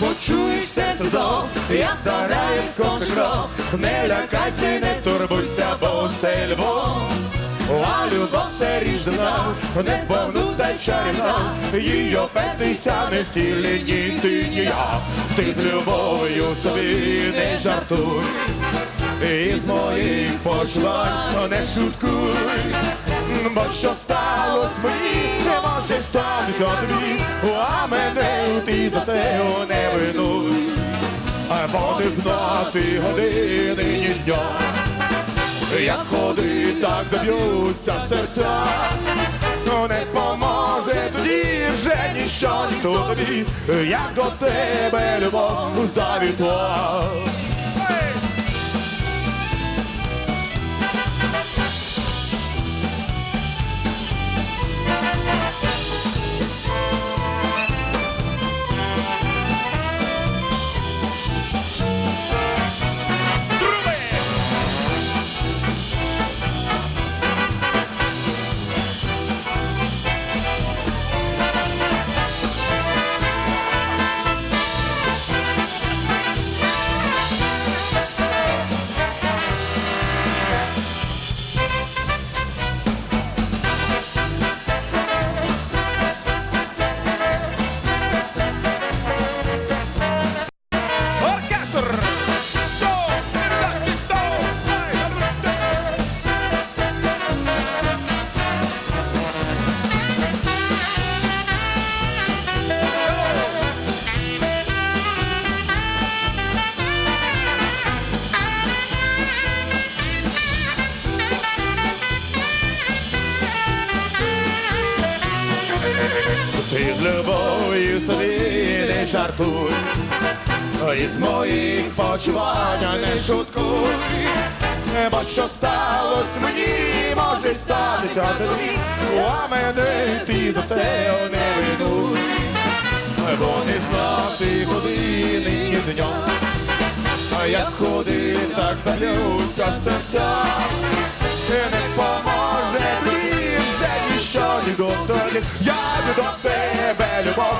почуєш серце знов, як заграє скоше кров, не лякайся, не турбуйся, бо це любов. А любов це ріжна, не збагнута чарівна, її опертися не сілі ні ти, ні я. Ти з любов'ю собі не жартуй, і з моїх почувань не шуткуй. Бо що сталося мені, може статися тобі, а мене ти за це не винуй. А бо не знати години ні дня, як ходи, так заб'ються серця, ну не поможе тоді вже ніщо ніхто тобі, як до тебе любов завітла. Ти з любов'ю собі не жартуй, і з моїх почувань не шуткуй, бо що сталося мені, може статися. Тобі, а мене ти за це не винуй, бо не знати години ні дня, а як ходи, так залються серця, не поможе тобі вже ніщо ні доторі, я до тебе любов.